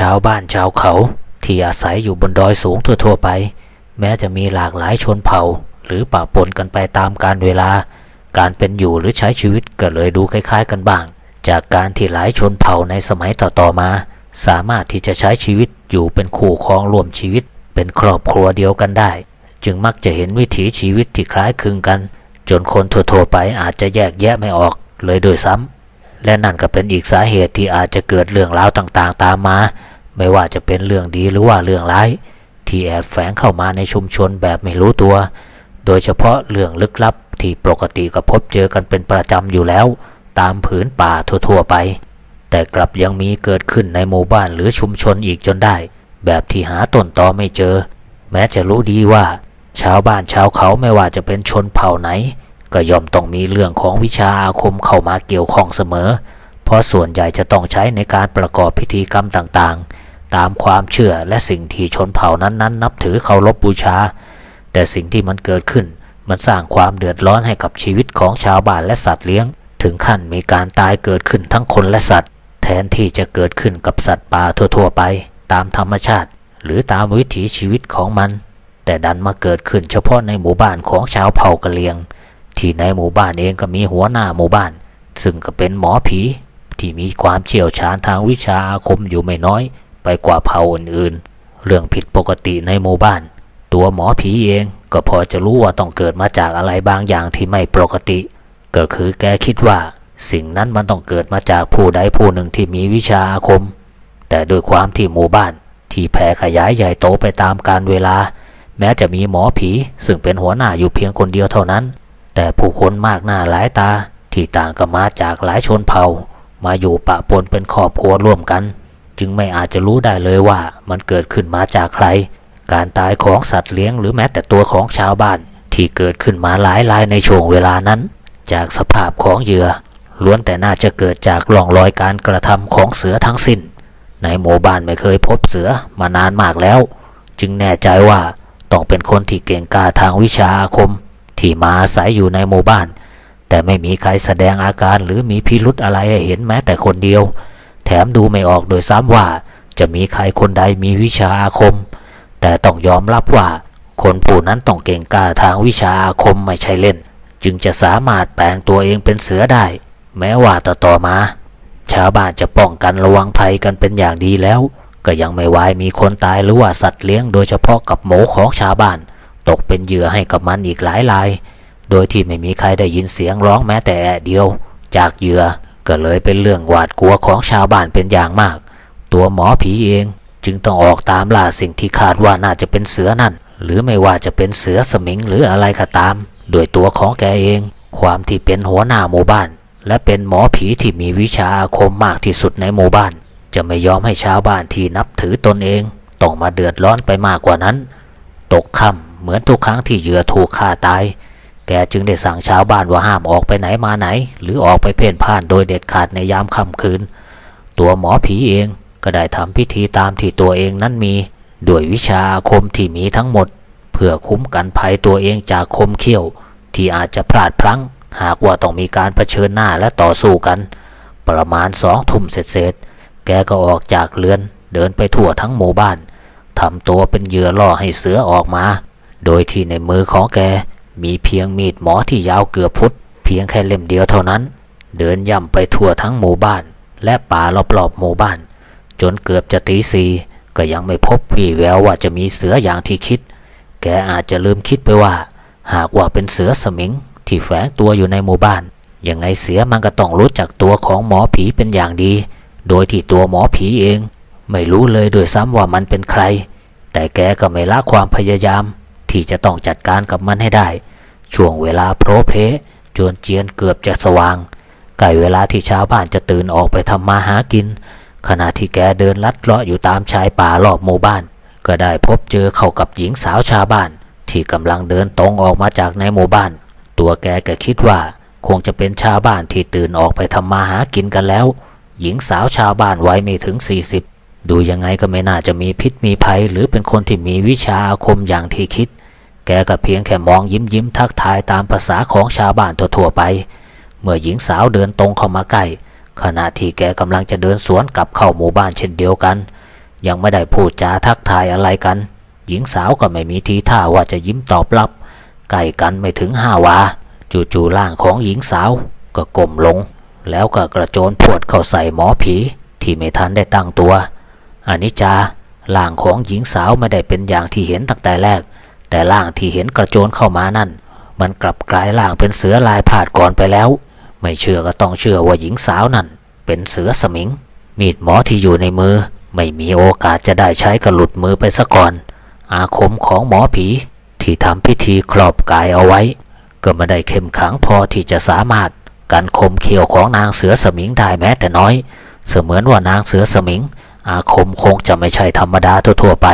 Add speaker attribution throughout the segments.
Speaker 1: ชาวบ้านชาวเขา ที่อาศัยอยู่บนดอยสูงทั่วๆไป แม้จะมีหลากหลายชนเผ่า หรือปะปนกันไปตามกาลเวลา การเป็นอยู่หรือใช้ชีวิตก็เลยดูคล้าย ๆ กันบ้าง จากการที่หลายชนเผ่าในสมัยต่อๆมา สามารถที่จะใช้ชีวิตอยู่เป็นคู่ครองร่วมชีวิต เป็นครอบครัวเดียวกันได้ จึงมักจะเห็นวิถีชีวิตที่คล้ายคลึงกัน จนคนทั่วๆไปอาจจะแยกแยะไม่ออกเลยโดยซ้ำ และนั่นก็เป็นอีกสาเหตุที่อาจจะเกิดเรื่องราวต่างๆ ตามมา ไม่ว่าจะเป็นเรื่องดีหรือว่าเรื่องร้าย ที่แอบแฝงเข้ามาในชุมชนแบบไม่รู้ตัว โดยเฉพาะเรื่องลึกลับที่ปกติก็พบเจอกันเป็นประจำอยู่แล้ว ตามผืนป่าทั่วๆไป แต่กลับยังมีเกิดขึ้นในหมู่บ้านหรือชุมชนอีกจนได้ แบบที่หาต้นตอไม่เจอ แม้จะรู้ดีว่า ชาวบ้านชาวเขาไม่ว่าจะเป็นชนเผ่าไหน ก็ย่อมต้องมีเรื่องของวิชาอาคมเข้ามาเกี่ยวข้องเสมอ เพราะส่วนใหญ่จะต้องใช้ในการประกอบพิธีกรรมต่างๆ ตามความเชื่อและสิ่งที่ชนเผ่านั้นๆ นับถือเคารพบูชา แต่สิ่งที่มันเกิดขึ้น มันสร้างความเดือดร้อนให้กับชีวิตของชาวบ้านและสัตว์เลี้ยง ถึงขั้นมีการตายเกิดขึ้นทั้งคนและสัตว์ แทนที่จะเกิดขึ้นกับสัตว์ป่าทั่วๆ ไป ตามธรรมชาติ หรือตามวิถีชีวิตของมัน แต่ดันมาเกิดขึ้นเฉพาะในหมู่บ้านของชาวเผ่ากะเหรียง ที่ในหมู่บ้านเองก็มีหัวหน้าหมู่บ้าน ซึ่งก็เป็นหมอผี ที่มีความเชี่ยวชาญทางวิชาอาคมอยู่ไม่น้อย ไปกว่าเผ่าอื่นๆ เรื่องผิดปกติในหมู่บ้าน ตัวหมอผีเองก็พอจะรู้ว่าต้องเกิดมาจากอะไรบางอย่างที่ไม่ปกติ ก็คือแกคิดว่า สิ่งนั้นมันต้องเกิดมาจากผู้ใดผู้หนึ่งที่มีวิชาอาคม แต่โดยความที่หมู่บ้าน ที่แผ่ขยายใหญ่โตไปตามกาลเวลา แม้จะมีหมอผีซึ่งเป็นหัวหน้าอยู่เพียงคนเดียวเท่านั้น แต่ผู้คนมากหน้าหลายตาที่ต่างก็มาจากหลายชนเผ่า มาอยู่ปะปนเป็นครอบครัวร่วมกัน จึงไม่อาจจะรู้ได้เลยว่ามันเกิดขึ้นมาจากใคร การตายของสัตว์เลี้ยงหรือแม้แต่ตัวของชาวบ้าน ที่เกิดขึ้นมาหลายรายในช่วงเวลานั้น จากสภาพของเหยื่อล้วนแต่น่าจะเกิดจากร่องรอยการกระทำของเสือทั้งสิ้น ในหมู่บ้านไม่เคยพบเสือมานานมากแล้ว จึงแน่ใจว่าต้องเป็นคนที่เก่งกาจทางวิชาอาคม ที่มาอาศัยอยู่ในหมู่บ้าน แต่ไม่มีใครแสดงอาการหรือมีพิรุธอะไรให้เห็นแม้แต่คนเดียว แถมดูไม่ออกโดยซ้ำว่า จะมีใครคนใดมีวิชาอาคม แต่ต้องยอมรับว่า คนผู้นั้นต้องเก่งกาทางวิชาอาคมไม่ใช่เล่น จึงจะสามารถแปลงตัวเองเป็นเสือได้ แม้ว่าต่อต่อมาชาวบ้านจะป้องกันระวังภัยกันเป็นอย่างดีแล้ว ก็ยังไม่วายมีคนตายหรือว่าสัตว์เลี้ยงโดยเฉพาะกับหมูของชาวบ้าน ตกเป็นเหยื่อให้กับมันอีกหลายราย โดยที่ไม่มีใครได้ยินเสียงร้องแม้แต่แอะเดียว จากเหยื่อก็เลยเป็นเรื่องหวาดกลัวของชาวบ้านเป็นอย่างมาก ตัวหมอผีเองจึงต้องออกตามล่าสิ่งที่คาดว่าน่าจะเป็นเสือนั่น หรือไม่ว่าจะเป็นเสือสมิงหรืออะไรก็ตาม โดยตัวของแกเอง ความที่เป็นหัวหน้าหมู่บ้าน และเป็นหมอผีที่มีวิชาอาคมมากที่สุดในหมู่บ้าน จะไม่ยอมให้ชาวบ้านที่นับถือตนเองต้องมาเดือดร้อนไปมากกว่านั้น ตกค่ำ เหมือนทุกครั้งที่เหยื่อถูกฆ่าตาย แกจึงได้สั่งชาวบ้านว่าห้ามออกไปไหนมาไหน หรือออกไปเพ่นพ่านโดยเด็ดขาดในยามค่ำคืน ตัวหมอผีเองก็ได้ทำพิธีตามที่ตัวเองนั้นมีด้วยวิชาอาคมที่มีทั้งหมด เพื่อคุ้มกันภัยตัวเองจากคมเขี้ยว ที่อาจจะพลาดพลั้ง หากว่าต้องมีการเผชิญหน้าและต่อสู้กัน ประมาณสองทุ่มเสร็จๆแกก็ออกจากเรือนเดินไปทั่วทั้งหมู่บ้านทำตัวเป็นเหยื่อล่อให้เสือออกมา โดยที่ในมือของแกมีเพียงมีดหมอที่ยาวเกือบฟุต เพียงแค่เล่มเดียวเท่านั้น เดินย่ำไปทั่วทั้งหมู่บ้าน และป่ารอบๆหมู่บ้าน จนเกือบจะตีสีก็ยังไม่พบวี่แววว่าจะมีเสืออย่างที่คิด แกอาจจะลืมคิดไปว่า หากว่าเป็นเสือสมิงที่แฝงตัวอยู่ในหมู่บ้าน ยังไงเสือมันก็ต้องรู้จักตัวของหมอผีเป็นอย่างดี โดยที่ตัวหมอผีเอง ไม่รู้เลยโดยซ้ำว่ามันเป็นใคร แต่แกก็ไม่ละความพยายาม ที่จะต้องจัดการกับมันให้ได้ ช่วงเวลาโพรเพจนเจียนเกือบจะสว่างใกล้เวลาที่ชาวบ้านจะตื่นออกไปทำมาหากิน ขณะที่แกเดินลัดเลาะอยู่ตามชายป่ารอบหมู่บ้าน ก็ได้พบเจอเข้ากับหญิงสาวชาวบ้าน ที่กำลังเดินตรงออกมาจากในหมู่บ้าน ตัวแกก็คิดว่าคงจะเป็นชาวบ้านที่ตื่นออกไปทำมาหากินกันแล้ว หญิงสาวชาวบ้านวัยไม่ถึง 40 ดูยังไงก็ไม่น่าจะมีพิษมีภัย หรือเป็นคนที่มีวิชาอาคมอย่างที่คิด แกก็เพียงแค่มองยิ้มยิ้มทักทายตามภาษาของชาวบ้านทั่วๆไป เมื่อหญิงสาวเดินตรงเข้ามาใกล้ ขณะที่แกกำลังจะเดินสวนกลับเข้าหมู่บ้านเช่นเดียวกัน ยังไม่ได้พูดจาทักทายอะไรกัน หญิงสาวก็ไม่มีทีท่าว่าจะยิ้มตอบรับ ใกล้กันไม่ถึงห้าวา จู่ๆร่างของหญิงสาวก็ก้มลง แล้วก็กระโจนพวดเข้าใส่หมอผีที่ไม่ทันได้ตั้งตัวอนิจจาร่างของหญิงสาวไม่ได้เป็นอย่างที่เห็นตั้งแต่แรก แต่ร่างที่เห็นกระโจนเข้ามานั่น มันกลับกลายร่างเป็นเสือลายผาดก่อนไปแล้ว ไม่เชื่อก็ต้องเชื่อว่าหญิงสาวนั่น เป็นเสือสมิง มีดหมอที่อยู่ในมือ ไม่มีโอกาสจะได้ใช้กระหลุดมือไปซะก่อน อาคมของหมอผีที่ทำพิธีครอบกายเอาไว้ ก็ไม่ได้เข้มขังพอที่จะสามารถกันคมเขียวของนางเสือสมิงได้แม้แต่น้อย เสมือนว่านางเสือสมิง อาคมคงจะไม่ใช่ธรรมดาทั่วๆไป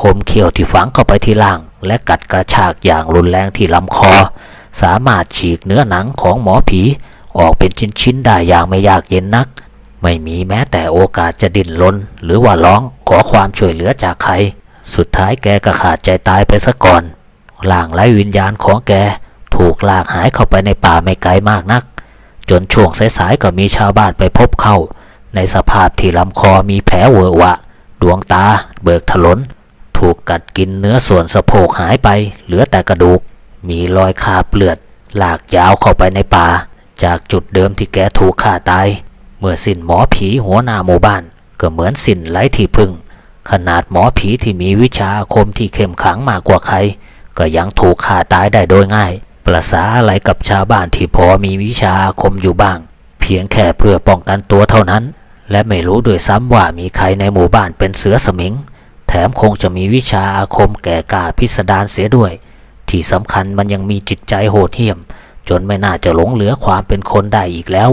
Speaker 1: คมเขียวที่ฝังเข้าไปที่ล่าง และกัดกระชากอย่างรุนแรงที่ลำคอ สามารถฉีกเนื้อหนังของหมอผีออกเป็นชิ้นๆได้อย่างไม่ยากเย็นนัก ไม่มีแม้แต่โอกาสจะดิ้นรนหรือว่าร้องขอความช่วยเหลือจากใคร สุดท้ายแกก็ขาดใจตายไปซะก่อนร่างไร้วิญญาณของแกถูกลากหายเข้าไปในป่าไม่ไกลมากนัก จนช่วงสายๆก็มีชาวบ้านไปพบเข้า ในสภาพที่ลำคอมีแผลเวอะหวะ ดวงตาเบิกถลน ถูกกัดกินเนื้อส่วนสะโพกหายไป เหลือแต่กระดูก มีรอยคาบเลือดลากยาวเข้าไปในป่า จากจุดเดิมที่แกถูกฆ่าตาย เมื่อสิ้นหมอผีหัวหน้าหมู่บ้าน ก็เหมือนสิ้นไร้ที่พึ่ง ขนาดหมอผีที่มีวิชาอาคมที่เข้มขังมากกว่าใคร ก็ยังถูกฆ่าตายได้โดยง่าย ประสาอะไรกับชาวบ้านที่พอมีวิชาอาคมอยู่บ้าง เพียงแค่เพื่อป้องกันตัวเท่านั้น และไม่รู้ด้วยซ้ำว่ามีใครในหมู่บ้านเป็นเสือสมิง ถมคงจะมีวิชาอาคมแก่กาพิสดารเสียด้วย ที่สำคัญมันยังมีจิตใจโหดเหี้ยม จนไม่น่าจะหลงเหลือความเป็นคนได้อีกแล้ว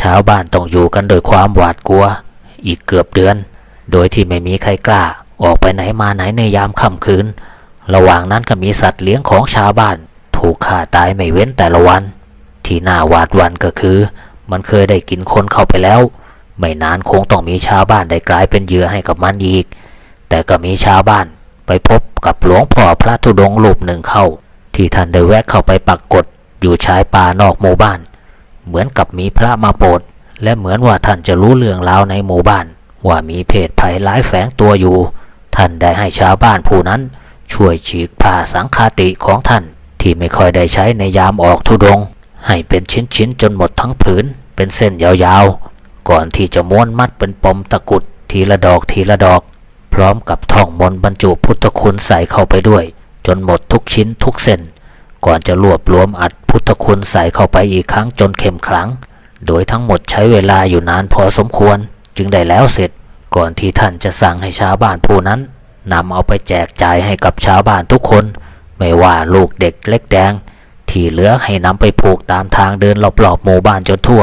Speaker 1: ชาวบ้านต้องอยู่กันโดยความหวาดกลัว อีกเกือบเดือน โดยที่ไม่มีใครกล้า ออกไปไหนมาไหนในยามค่ำคืน ระหว่างนั้นก็มีสัตว์เลี้ยงของชาวบ้าน ถูกฆ่าตายไม่เว้นแต่ละวัน ที่น่าหวาดหวันก็คือ มันเคยได้กินคนเข้าไปแล้ว ไม่นานคงต้องมีชาวบ้านได้กลายเป็นเหยื่อให้กับมันอีก แต่ก็มีชาวบ้านไปพบกับหลวงพ่อพระธุดงค์รูปหนึ่งเข้า ที่ท่านได้แวะเข้าไปปักกฏอยู่ชายป่านอกหมู่บ้าน เหมือนกับมีพระมาโปรดและเหมือนว่าท่านจะรู้เรื่องราวในหมู่บ้าน ว่ามีเพศภัยร้ายแฝงตัวอยู่ ท่านได้ให้ชาวบ้านผู้นั้น ช่วยฉีกผ้าสังฆาติของท่าน ที่ไม่ค่อยได้ใช้ในยามออกธุดงค์ให้เป็นชิ้นๆจนหมดทั้งผืนเป็นเส้นยาวๆ ก่อนที่จะม้วนมัดเป็นปมตะกุดทีละดอกทีละดอก พร้อมกับท่องมนต์บรรจุพุทธคุณใส่เข้าไปด้วย จนหมดทุกชิ้นทุกเส้น ก่อนจะรวบรวมอัดพุทธคุณใส่เข้าไปอีกครั้งจนเข้มขลัง โดยทั้งหมดใช้เวลาอยู่นานพอสมควร จึงได้แล้วเสร็จ ก่อนที่ท่านจะสั่งให้ชาวบ้านผู้นั้นนำเอาไปแจกจ่ายให้กับชาวบ้านทุกคน ไม่ว่าลูกเด็กเล็กแดง ที่เหลือให้นำไปผูกตามทางเดินรอบๆหมู่บ้านจนทั่ว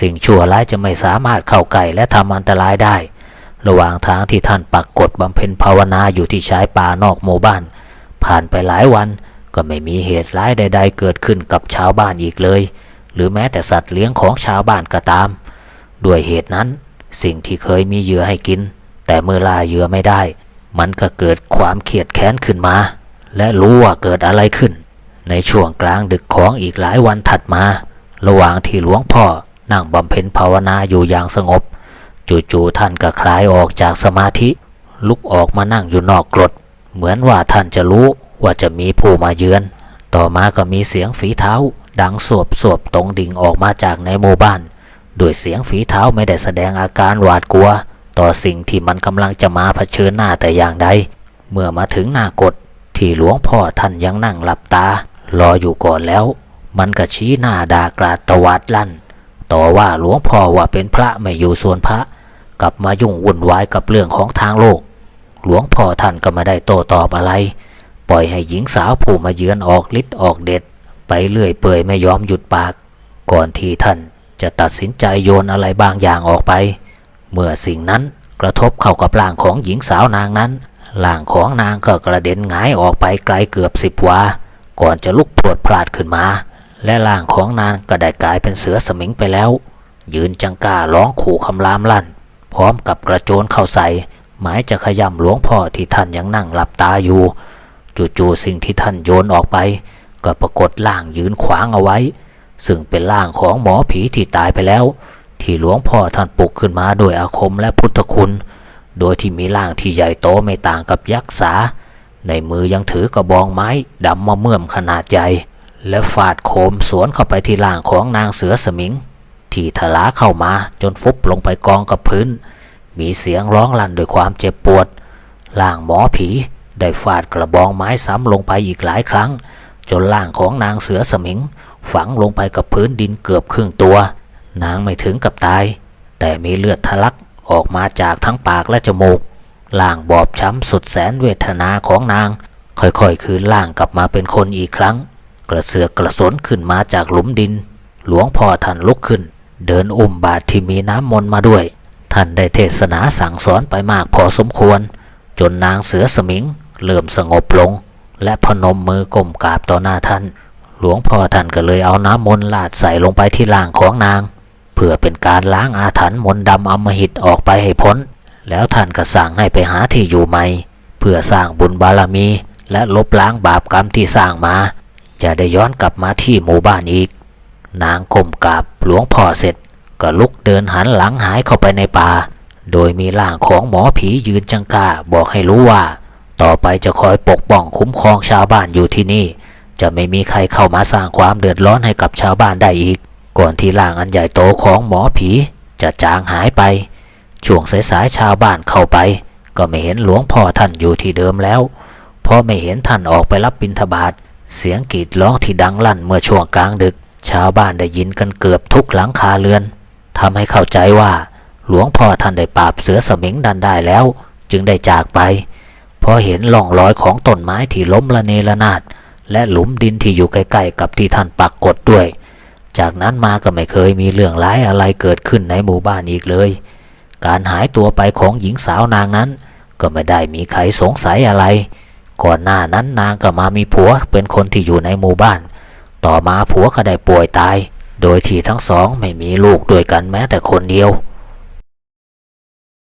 Speaker 1: สิ่งชั่วร้ายจะไม่สามารถเข้าใกล้และทำอันตรายได้ ระหว่างทางที่ท่านปักกฎบำเพ็ญภาวนาอยู่ที่ชายป่านอกหมู่บ้าน ผ่านไปหลายวันก็ไม่มีเหตุร้ายใด ๆ เกิดขึ้นกับชาวบ้านอีกเลย หรือแม้แต่สัตว์เลี้ยงของชาวบ้านก็ตาม ด้วยเหตุนั้น สิ่งที่เคยมีเหยื่อให้กิน แต่เมื่อล่าเหยื่อไม่ได้ มันก็เกิดความเครียดแค้นขึ้นมา และรู้ว่าเกิดอะไรขึ้น ในช่วงกลางดึกของอีกหลายวันถัดมา ระหว่างที่หลวงพ่อนั่งบำเพ็ญภาวนาอยู่อย่างสงบ จู่ๆท่านก็คลายออกจากสมาธิ ลุกออกมานั่งอยู่นอกกรด เหมือนว่าท่านจะรู้ว่าจะมีผู้มาเยือน ต่อมาก็มีเสียงฝีเท้า ดังสวบสวบตรงดิ่งออกมาจากในหมู่บ้านโดยเสียงฝีเท้าไม่ได้แสดงอาการหวาดกลัว ต่อสิ่งที่มันกำลังจะมาเผชิญหน้าแต่อย่างใดเมื่อมาถึงหน้ากฎที่หลวงพ่อท่านยังนั่งหลับตา รออยู่ก่อนแล้ว มันก็ชี้หน้าด่ากราดตวาดลั่น ต่อว่าหลวงพ่อว่าเป็นพระไม่อยู่ส่วนพระ กลับมายุ่งวุ่นวายกับเรื่องของทางโลก หลวงพ่อท่านก็ไม่ได้โต้ตอบอะไร ปล่อยให้หญิงสาวผู้มาเยือนออกฤทธิ์ออกเด็ด ไปเรื่อยเปื่อยไม่ยอมหยุดปาก ก่อนที่ท่านจะตัดสินใจโยนอะไรบางอย่างออกไป เมื่อสิ่งนั้นกระทบเข้ากับร่างของหญิงสาวนางนั้นร่างของนางก็กระเด็นหงายออกไปไกลเกือบสิบวา ก่อนจะลุกพรวดพลาดขึ้นมา และร่างของนางก็ได้กลายเป็นเสือสมิงไปแล้ว ยืนจังก้าร้องขู่คำรามลั่น พร้อมกับกระโจนเข้าใส่ หมายจะขย่ำหลวงพ่อที่ท่านยังนั่งหลับตาอยู่ จู่ๆสิ่งที่ท่านโยนออกไป ก็ปรากฏร่างยืนขวางเอาไว้ ซึ่งเป็นร่างของหมอผีที่ตายไปแล้ว ที่หลวงพ่อท่านปลุกขึ้นมาโดยอาคมและพุทธคุณ โดยที่มีร่างที่ใหญ่โตไม่ต่างกับยักษ์สา ในมือยังถือกระบองไม้ดำมาเมื่อมขนาดใหญ่ และฟาดโคมสวนเข้าไปที่ร่างของนางเสือสมิง ที่ทะลาเข้ามาจนฟุบลงไปกองกับพื้น มีเสียงร้องลั่นด้วยความเจ็บปวดร่างหมอผีได้ฟาดกระบองไม้ซ้ำลงไปอีกหลายครั้ง จนร่างของนางเสือสมิง ฝังลงไปกับพื้นดินเกือบครึ่งตัว นางไม่ถึงกับตาย แต่มีเลือดทะลักออกมาจากทั้งปากและจมูกร่างบอบช้ำสุดแสนเวทนาของนาง ค่อยๆ คืนร่างกลับมาเป็นคนอีกครั้ง กระเสือกกระสนขึ้นมาจากหลุมดิน หลวงพ่อท่านลุกขึ้น เดินอุ้มบาตรที่มีน้ำมนต์มาด้วย ท่านได้เทศนาสั่งสอนไปมากพอสมควร จนนางเสือสมิงเริ่มสงบลง และพนมมือก้มกราบต่อหน้าท่าน หลวงพ่อท่านก็เลยเอาน้ำมนต์ลาดใส่ลงไปที่ร่างของนาง เพื่อเป็นการล้างอาถรรพ์มนต์ดำอมหิตออกไปให้พ้น แล้วท่านก็สั่งให้ไปหาที่อยู่ใหม่ เพื่อสร้างบุญบารมี และลบล้างบาปกรรมที่สร้างมา จะได้ย้อนกลับมาที่หมู่บ้านอีก นางก้มกราบหลวงพ่อเสร็จ ก็ลุกเดินหันหลังหายเข้าไปในป่า โดยมีร่างของหมอผียืนจังกาบอกให้รู้ว่า ต่อไปจะคอยปกป้องคุ้มครองชาวบ้านอยู่ที่นี่ จะไม่มีใครเข้ามาสร้างความเดือดร้อนให้กับชาวบ้านได้อีก ก่อนที่ร่างอันใหญ่โตของหมอผีจะจางหายไป ช่วงสายๆชาวบ้านเข้าไป ก็ไม่เห็นหลวงพ่อท่านอยู่ที่เดิมแล้ว เพราะไม่เห็นท่านออกไปรับบิณฑบาตเสียงกรีดร้องที่ดังลั่นเมื่อช่วงกลางดึก ชาวบ้านได้ยินกันเกือบทุกหลังคาเรือนทำให้เข้าใจว่า หลวงพ่อท่านได้ปราบเสือสมิงดันได้แล้ว จึงได้จากไปพอเห็นร่องรอยของต้นไม้ที่ล้มละเนระนาด และหลุมดินที่อยู่ใกล้ๆกับที่ท่านปักกดด้วย จากนั้นมาก็ไม่เคยมีเรื่องร้ายอะไรเกิดขึ้นในหมู่บ้านอีกเลย การหายตัวไปของหญิงสาวนางนั้น ก็ไม่ได้มีใครสงสัยอะไร ก่อนหน้านั้นนางก็มามีผัวเป็นคนที่อยู่ในหมู่บ้าน ต่อมาผัวก็ได้ป่วยตาย โดยที่ทั้งสองไม่มีลูกด้วยกันแม้แต่คนเดียว